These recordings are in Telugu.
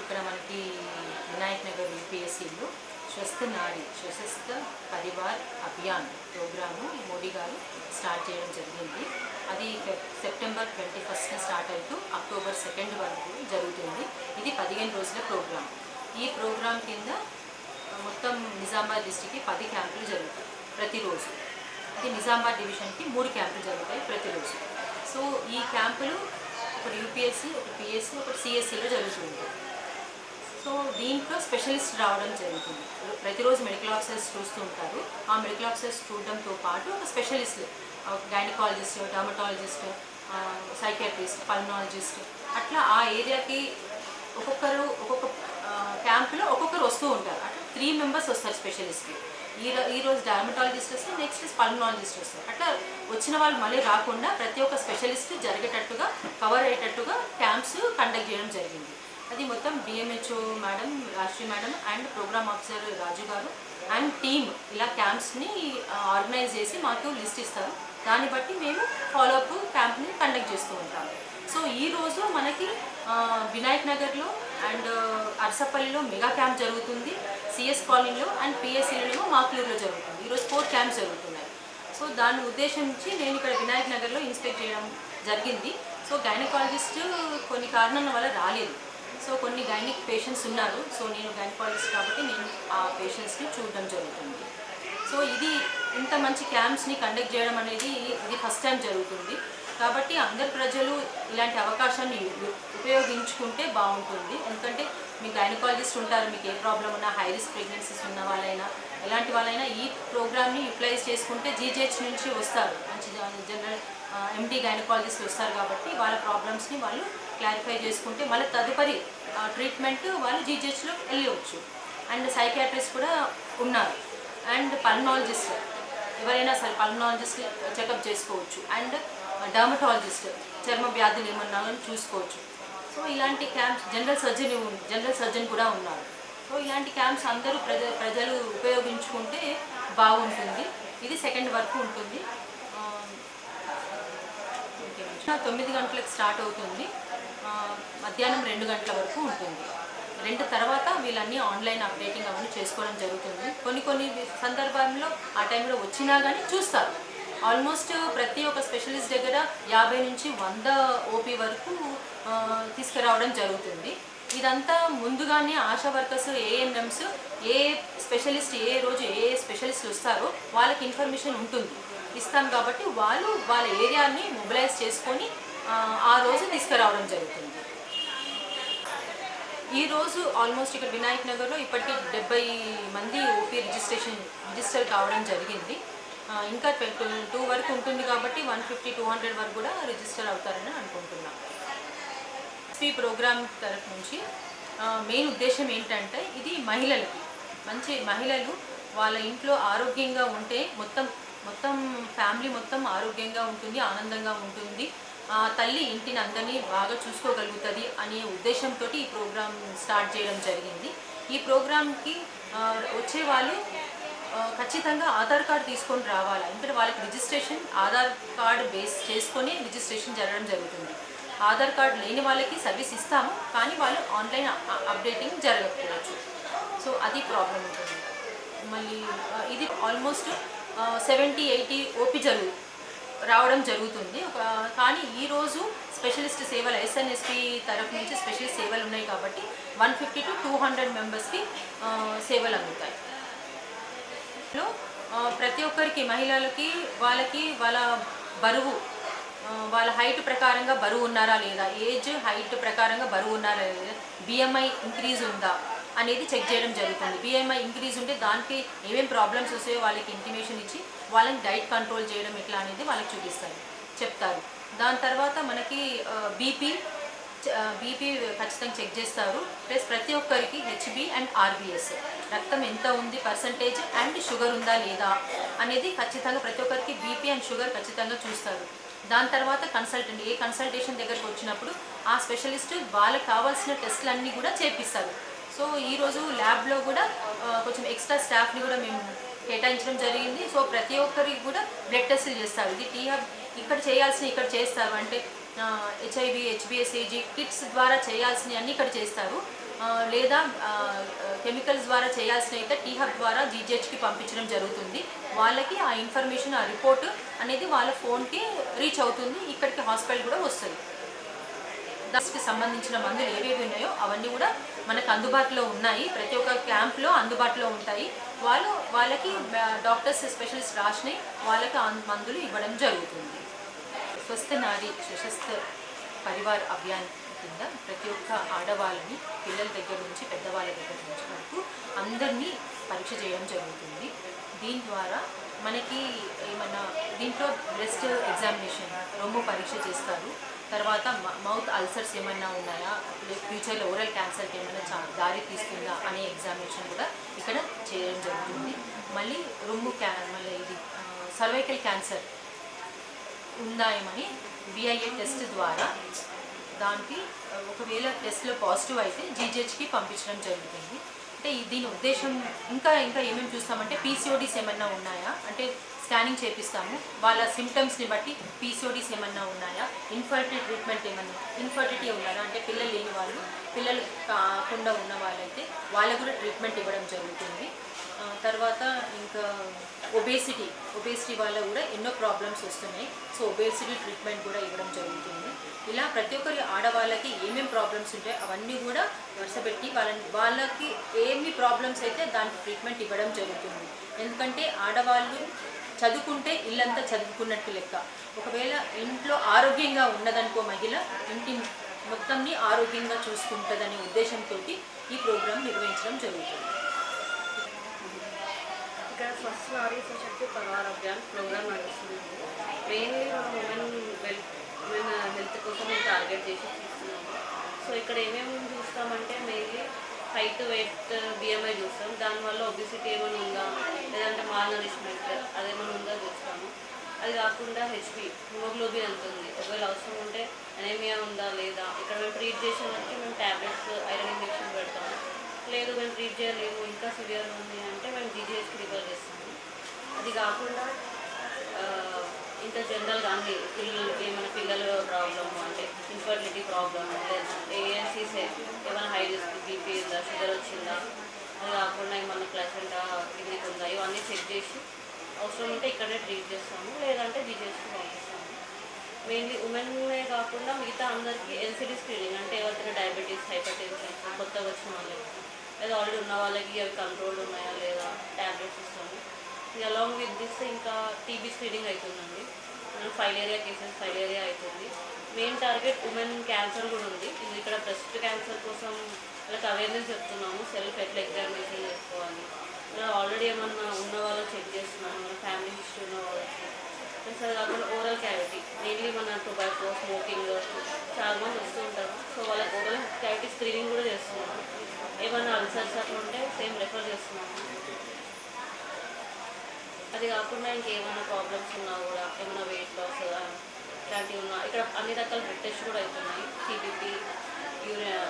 ఇక్కడ మనకి వినాయక్నగర్ యూపీఎస్సిలో స్వస్థ నాడి స్వస్థ పరివార్ అభియాన్ ప్రోగ్రాము మోడీ గారు స్టార్ట్ చేయడం జరిగింది. అది సెప్టెంబర్ ట్వంటీ ఫస్ట్న స్టార్ట్ అవుతూ అక్టోబర్ సెకండ్ వరకు జరుగుతుంది. ఇది పదిహేను రోజుల ప్రోగ్రాం. ఈ ప్రోగ్రాం కింద మొత్తం నిజామాబాద్ డిస్టిక్కి పది క్యాంపులు జరుగుతాయి ప్రతిరోజు. ఇది నిజామాబాద్ డివిజన్కి మూడు క్యాంపులు జరుగుతాయి ప్రతిరోజు. సో ఈ క్యాంపులు ఒకటి యూపీఎస్సీ ఒకటి పిఎస్సీ ఒకటి సిఎస్సిలో జరుగుతూ ఉంటాయి. సో దీంట్లో స్పెషలిస్ట్ రావడం జరుగుతుంది. ప్రతిరోజు మెడికల్ ఆఫీసర్స్ చూస్తూ ఉంటారు. ఆ మెడికల్ ఆఫీసర్స్ చూడడంతో పాటు ఒక specialist gynaecologist dermatologist psychiatrist pulmonologist అట్లా ఆ ఏరియాకి ఒక్కొక్కరు ఒక్కొక్క క్యాంప్లో ఒక్కొక్కరు వస్తూ ఉంటారు. అట్లా త్రీ మెంబర్స్ వస్తారు స్పెషలిస్ట్కి ఈ రో- ఈ రోజు డర్మటాలజిస్ట్ వస్తే నెక్స్ట్ పల్మనాలజిస్ట్ వస్తారు. అట్లా వచ్చిన వాళ్ళు మళ్ళీ రాకుండా ప్రతి ఒక్క స్పెషలిస్ట్ జరిగేటట్టుగా కవర్ అయ్యేటట్టుగా క్యాంప్స్ కండక్ట్ చేయడం జరిగింది. అది మొత్తం DMHO madam రాష్ట్రీ madam and programme officer Raju garu and team ఇలా క్యాంప్స్ని ఆర్గనైజ్ చేసి మాకు లిస్ట్ ఇస్తారు. దాన్ని బట్టి మేము ఫాలోఅప్ క్యాంప్ని కండక్ట్ చేస్తూ ఉంటాము సో ఈ రోజు మనకి వినాయక్ నగర్లో అండ్ అరసపల్లిలో మెగా క్యాంప్ జరుగుతుంది. సిఎస్ కాలనీలో అండ్ పిఎస్సీలో మాక్లూరులో జరుగుతుంది. ఈరోజు ఫోర్ క్యాంప్స్ జరుగుతున్నాయి. సో దాని ఉద్దేశించి నేను ఇక్కడ వినాయక్ నగర్లో ఇన్స్పెక్ట్ చేయడం జరిగింది. సో గైనకాలజిస్ట్ కొన్ని కారణాల వల్ల రాలేదు. సో కొన్ని గైనిక్ పేషెంట్స్ ఉన్నారు. సో నేను గైనకాలజిస్ట్ కాబట్టి నేను ఆ పేషెంట్స్ని చూడడం జరుగుతుంది. సో ఇది ఇంత మంచి క్యాంప్స్ని కండక్ట్ చేయడం అనేది ఇది ఫస్ట్ టైం జరుగుతుంది. కాబట్టి అందరు ప్రజలు ఇలాంటి అవకాశాన్ని ఉపయోగించుకుంటే బాగుంటుంది. ఎందుకంటే మీ గైనకాలజిస్ట్ ఉంటారు మీకు ఏ ప్రాబ్లం ఉన్నా హై రిస్క్ ప్రెగ్నెన్సీస్ ఉన్న వాళ్ళైనా ఎలాంటి వాళ్ళైనా ఈ ప్రోగ్రామ్ని యూటిలైజ్ చేసుకుంటే జీజేహెచ్ నుంచి వస్తారు. మంచి జనరల్ ఎండి గైనకాలజిస్ట్ వస్తారు కాబట్టి వాళ్ళ ప్రాబ్లమ్స్ని వాళ్ళు క్లారిఫై చేసుకుంటే మళ్ళీ తదుపరి ట్రీట్మెంట్ వాళ్ళు జీజేహెచ్లో వెళ్ళవచ్చు. అండ్ సైకియాట్రిస్ట్ కూడా ఉన్నారు. అండ్ పల్నాలజిస్ట్ ఎవరైనా సరే పల్నాలజిస్ట్ చెకప్ చేసుకోవచ్చు. అండ్ డర్మటాలజిస్ట్ చర్మ వ్యాధులు ఏమన్నా చూసుకోవచ్చు. సో ఇలాంటి camps general surgeon general surgeon కూడా ఉన్నారు. సో ఇలాంటి క్యాంప్స్ అందరూ ప్రజ ప్రజలు ఉపయోగించుకుంటే బాగుంటుంది. ఇది సెకండ్ వరకు ఉంటుంది. తొమ్మిది గంటలకు స్టార్ట్ అవుతుంది. మధ్యాహ్నం రెండు గంటల వరకు ఉంటుంది. రెండు తర్వాత వీళ్ళన్నీ ఆన్లైన్ అప్డేటింగ్ అవన్నీ చేసుకోవడం జరుగుతుంది. కొన్ని కొన్ని సందర్భాల్లో ఆ టైంలో వచ్చినా కానీ చూస్తారు. ఆల్మోస్ట్ ప్రతి ఒక్క స్పెషలిస్ట్ దగ్గర యాభై నుంచి వంద ఓపీ వరకు తీసుకురావడం జరుగుతుంది. ఇదంతా ముందుగానే ఆశా వర్కర్స్ ఏఎన్ఎంస్ ఏ స్పెషలిస్ట్ ఏ రోజు ఏ స్పెషలిస్ట్ వస్తారో వాళ్ళకి ఇన్ఫర్మేషన్ ఉంటుంది. ఇస్తాం కాబట్టి వాళ్ళు వాళ్ళ ఏరియాని మొబిలైజ్ చేసుకొని ఆ, రోజు తీసుకురావడం జరుగుతుంది. ఈ రోజు ఆల్మోస్ట్ ఇక్కడ వినాయక్ నగర్లో ఇప్పటికీ డెబ్బై మంది ఓపీ రిజిస్ట్రేషన్ రిజిస్టర్ కావడం జరిగింది. ఇంకా ఇంకా టూ వరకు ఉంటుంది కాబట్టి వన్ ఫిఫ్టీ టూ హండ్రెడ్ వరకు కూడా రిజిస్టర్ అవుతారని అనుకుంటున్నాం. ఎస్పీ ప్రోగ్రామ్ తరఫు నుంచి మెయిన్ ఉద్దేశం ఏంటంటే ఇది మహిళలకి మంచి మహిళలు వాళ్ళ ఇంట్లో ఆరోగ్యంగా ఉంటే మొత్తం మొత్తం ఫ్యామిలీ మొత్తం ఆరోగ్యంగా ఉంటుంది ఆనందంగా ఉంటుంది. తల్లి ఇంటిని అందరినీ బాగా చూసుకోగలుగుతుంది అనే ఉద్దేశంతో ఈ ప్రోగ్రామ్ స్టార్ట్ చేయడం జరిగింది. ఈ ప్రోగ్రామ్కి వచ్చే వాళ్ళు ఖచ్చితంగా ఆధార్ కార్డు తీసుకొని రావాలి? ఎందుకంటే వాళ్ళకి రిజిస్ట్రేషన్ ఆధార్ కార్డు బేస్ చేసుకొని రిజిస్ట్రేషన్ జరగడం జరుగుతుంది. ఆధార్ కార్డు లేని వాళ్ళకి సర్వీస్ ఇస్తాము కానీ వాళ్ళు ఆన్లైన్ అప్డేటింగ్ జరగకపోవచ్చు. సో అది ప్రాబ్లం ఉంటుంది. మళ్ళీ ఇది ఆల్మోస్ట్ సెవెంటీ ఎయిటీ ఓపీ జరుగు రావడం జరుగుతుంది. ఒక కానీ ఈరోజు స్పెషలిస్ట్ సేవలు ఎస్ఎన్ఎస్పి తరఫు నుంచి స్పెషలిస్ట్ సేవలు ఉన్నాయి కాబట్టి one fifty to two hundred మెంబర్స్కి సేవలు అందుతాయి. ప్రతి ఒక్కరికి మహిళలకి వాళ్ళకి వాళ్ళ బరువు వాళ్ళ హైట్ ప్రకారంగా బరువు ఉన్నారా లేదా ఏజ్ హైట్ ప్రకారంగా బరువు ఉన్నారా లేదా బిఎంఐ ఇంక్రీజ్ ఉందా అనేది చెక్ చేయడం జరుగుతుంది. బిఎంఐ ఇంక్రీజ్ ఉంటే దానికి ఏమేమి ప్రాబ్లమ్స్ వస్తాయో వాళ్ళకి ఇంటిమేషన్ ఇచ్చి వాళ్ళని డైట్ కంట్రోల్ చేయడం ఎట్లా అనేది వాళ్ళకి చూపిస్తారు. చెప్తారు. దాని తర్వాత మనకి బీపీ బీపీ ఖచ్చితంగా చెక్ చేస్తారు. ప్లస్ ప్రతి ఒక్కరికి హెచ్బి అండ్ ఆర్బిఎస్ రక్తం ఎంత ఉంది పర్సంటేజ్ అండ్ షుగర్ ఉందా లేదా అనేది ఖచ్చితంగా ప్రతి ఒక్కరికి బీపీ అండ్ షుగర్ ఖచ్చితంగా చూస్తారు. దాని తర్వాత కన్సల్టెంట్ ఏ కన్సల్టేషన్ దగ్గరకు వచ్చినప్పుడు ఆ స్పెషలిస్ట్ వాళ్ళకి కావాల్సిన టెస్టులన్నీ కూడా చేపిస్తారు. సో ఈరోజు ల్యాబ్లో కూడా కొంచెం ఎక్స్ట్రా స్టాఫ్ని కూడా మేము కేటాయించడం జరిగింది. సో ప్రతి ఒక్కరికి కూడా బ్లడ్ టెస్టులు చేస్తారు. ఇది టీహబ్ ఇక్కడ చేయాల్సిన ఇక్కడ చేస్తారు. అంటే హెచ్ఐవి హెచ్బిఎస్ఏజీ కిట్స్ ద్వారా చేయాల్సినవి అన్నీ ఇక్కడ చేస్తారు. లేదా కెమికల్స్ ద్వారా చేయాల్సిన అయితే టీహబ్ ద్వారా జీజెహెచ్కి పంపించడం జరుగుతుంది. వాళ్ళకి ఆ ఇన్ఫర్మేషన్ ఆ రిపోర్ట్ అనేది వాళ్ళ ఫోన్కి రీచ్ అవుతుంది. ఇక్కడికి హాస్పిటల్ కూడా వస్తుంది. దస్కి సంబంధించిన మందులు ఏవేవి ఉన్నాయో అవన్నీ కూడా మనకు అందుబాటులో ఉన్నాయి. ప్రతి ఒక్క క్యాంప్లో అందుబాటులో ఉంటాయి. వాళ్ళు వాళ్ళకి డాక్టర్స్ స్పెషలిస్ట్ రాసినవి వాళ్ళకి మందులు ఇవ్వడం జరుగుతుంది. స్వస్థ నాడి సశస్త్ర పరివార్ అభియాన్ కింద ప్రతి ఒక్క ఆడవాళ్ళని పిల్లల దగ్గర నుంచి పెద్దవాళ్ళ దగ్గర నుంచి వరకు అందరినీ పరీక్ష చేయడం జరుగుతుంది. దీని ద్వారా మనకి ఏమన్నా దీంట్లో బ్రెస్ట్ ఎగ్జామినేషన్ రొమ్ము పరీక్ష చేస్తారు. తర్వాత మౌత్ అల్సర్స్ ఏమైనా ఉన్నాయా? ఫ్యూచర్లో ఓరల్ క్యాన్సర్కి ఏమైనా దారి తీస్తుందా అనే ఎగ్జామినేషన్ కూడా ఇక్కడ చేయడం జరుగుతుంది. మళ్ళీ రొమ్ము క్యా మళ్ళీ ఇది సర్వైకల్ క్యాన్సర్ ఉందా ఏమని బిఐఏ టెస్ట్ ద్వారా దానికి ఒకవేళ టెస్ట్లో పాజిటివ్ అయితే జీజెచ్కి పంపించడం జరుగుతుంది. అంటే దీని ఉద్దేశం ఇంకా ఇంకా ఏమేమి చూస్తామంటే పీసీఓడీస్ ఏమన్నా ఉన్నాయా? అంటే స్కానింగ్ చేపిస్తాము. వాళ్ళ సిమ్టమ్స్ని బట్టి పీసీఓడీస్ ఏమన్నా ఉన్నాయా? ఇన్ఫర్టిలిటీ ట్రీట్మెంట్ ఏమన్నా ఇన్ఫర్టిలిటీ ఉన్నారా అంటే పిల్లలు లేని వాళ్ళు పిల్లలు కాకుండా ఉన్న వాళ్ళైతే వాళ్ళకు కూడా ట్రీట్మెంట్ ఇవ్వడం జరుగుతుంది. తర్వాత ఇంకా ఒబేసిటీ ఒబేసిటీ వల్ల కూడా ఎన్నో ప్రాబ్లమ్స్ వస్తున్నాయి. సో ఒబేసిటీ ట్రీట్మెంట్ కూడా ఇవ్వడం జరుగుతుంది. ఇలా ప్రతి ఒక్కరి ఆడవాళ్ళకి ఏమేమి ప్రాబ్లమ్స్ ఉంటాయో అవన్నీ కూడా వరుసపెట్టి వాళ్ళని వాళ్ళకి ఏమి ప్రాబ్లమ్స్ అయితే దానికి ట్రీట్మెంట్ ఇవ్వడం జరుగుతుంది. ఎందుకంటే ఆడవాళ్ళు చదువుకుంటే ఇల్లంతా చదువుకున్నట్టు లెక్క. ఒకవేళ ఇంట్లో ఆరోగ్యంగా ఉన్నదనుకో మహిళ ఇంటి మొత్తంని ఆరోగ్యంగా చూసుకుంటుందనే ఉద్దేశంతో ఈ ప్రోగ్రాం నిర్వహించడం జరుగుతుంది. ఇక్కడ స్వస్థ ఆరోగ్య సశక్తి పరివార నడుస్తుంది. మెయిన్లీ మనం ఉమెన్ వెల్ ఉమెన్ హెల్త్ కోసం మేము టార్గెట్ చేసి చూస్తున్నాము. సో ఇక్కడ ఏమేమి చూస్తామంటే మెయిన్లీ హైట్ వెయిట్ బిఎంఐ చూస్తాం. దానివల్ల ఒబిసిటీ ఏమైనా ఉందా? లేదంటే మాల్ నరిష్మెంట్ అదేమైనా ఉందా చూస్తాము. అది కాకుండా హెచ్పి హిమోగ్లోబిన్ ఎంత ఉంది? ఒకవేళ అవసరం ఉంటే అనేమియా ఉందా లేదా? ఇక్కడ మేము ట్రీట్ చేసిన వరకు మేము ట్యాబ్లెట్స్ ఐరన్ ఇంజెక్షన్ పెడతాము. లేదు మేము ట్రీట్ చేయలేము. ఇంకా సివియర్ ఉంది అంటే మేము జీజీహెచ్కి రిఫర్ చేస్తాము. అది కాకుండా ఇంకా జనరల్గా అన్ని పిల్లలకి ఏమైనా పిల్లల ప్రాబ్లమ్ అంటే ఇన్ఫర్టిలిటీ ప్రాబ్లమ్ లేదంటే ఏఎన్సీస్ ఏమైనా హై రిస్క్ బీపీ ఉందా షుగర్ వచ్చిందా అది కాకుండా ఏమన్నా ప్లసెంటా క్లినిక్ ఉందా ఇవన్నీ చెక్ చేసి అవసరం ఉంటే ఇక్కడే ట్రీట్ చేస్తాము లేదంటే జీజీహెచ్కి పంపిస్తాము. మెయిన్లీ ఉమెన్నే కాకుండా మిగతా అందరికీ ఎల్సిడి స్క్రీనింగ్ అంటే ఎవరికైనా డయాబెటీస్ హైపర్ టెన్షన్ కొత్తగా వచ్చిన వాళ్ళకి లేదా ఆల్రెడీ ఉన్న వాళ్ళకి అవి కంట్రోల్ ఉన్నాయా లేదా ట్యాబ్లెట్స్ ఇస్తాము అలాంగ్ విత్ దిస్ ఇంకా టీబీ స్క్రీనింగ్ అవుతుందండి ఫైలేరియా కేసెస్ ఫైలేరియా అవుతుంది మెయిన్ టార్గెట్ ఉమెన్ క్యాన్సర్ కూడా ఉంది. ఇది ఇక్కడ బ్రెస్ట్ క్యాన్సర్ కోసం వాళ్ళకి అవేర్నెస్ చెప్తున్నాము. సెల్ఫ్ ఎట్లా ఎగ్జామినేషన్ చేసుకోవాలి. ఇలా ఆల్రెడీ ఏమన్నా ఉన్న వాళ్ళు చెక్ చేస్తున్నాము. మన ఫ్యామిలీ హిస్టరీ ఉన్న వాళ్ళకి. ప్లస్ అది కాకుండా ఓరల్ క్యావిటీ మెయిన్లీ మన టొబాకో స్మోకింగ్ చాలా మంది వస్తూ ఉంటారు. సో వాళ్ళకి ఓరల్ క్యావిటీ స్క్రీనింగ్ కూడా చేస్తున్నాము. ఏమైనా అల్సర్స్ అట్లా ఉంటే సేమ్ రెఫర్ చేస్తున్నాము. అది కాకుండా ఇంకేమైనా ప్రాబ్లమ్స్ ఉన్నా కూడా ఏమైనా వెయిట్ లాస్ ఇట్లాంటివి ఉన్నా ఇక్కడ అన్ని రకాల బ్లడ్ టెస్ట్ కూడా అవుతున్నాయి CBP urea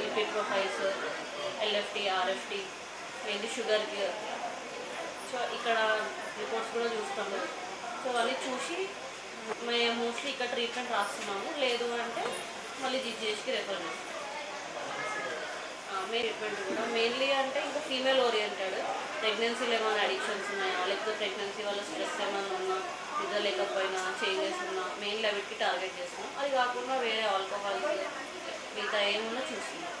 lipid profiles LFT RFT mainly షుగర్కి సో ఇక్కడ రిపోర్ట్స్ కూడా చూస్తాము. సో అవన్నీ చూసి మేము మోస్ట్లీ ఇక్కడ ట్రీట్మెంట్ రాస్తున్నాము. లేదు అంటే మళ్ళీ జీజీహెచ్కి రెఫర్ చేస్తాం మెయిన్ ట్రీట్మెంట్ కూడా. మెయిన్లీ అంటే ఇంకా ఫీమేల్ ఓరియంటెడ్ ప్రెగ్నెన్సీలో ఏమైనా అడిక్షన్స్ ఉన్నాయా? లేకపోతే ప్రెగ్నెన్సీ వల్ల స్ట్రెస్ ఏమైనా ఉన్నా నిద్ర లేకపోయినా చేంజెస్ ఉన్నా మెయిన్లీ అవిటికి టార్గెట్ చేస్తున్నాం. అది కాకుండా వేరే ఆల్కహాల్ మిగతా ఏమున్నా చూస్తున్నాం.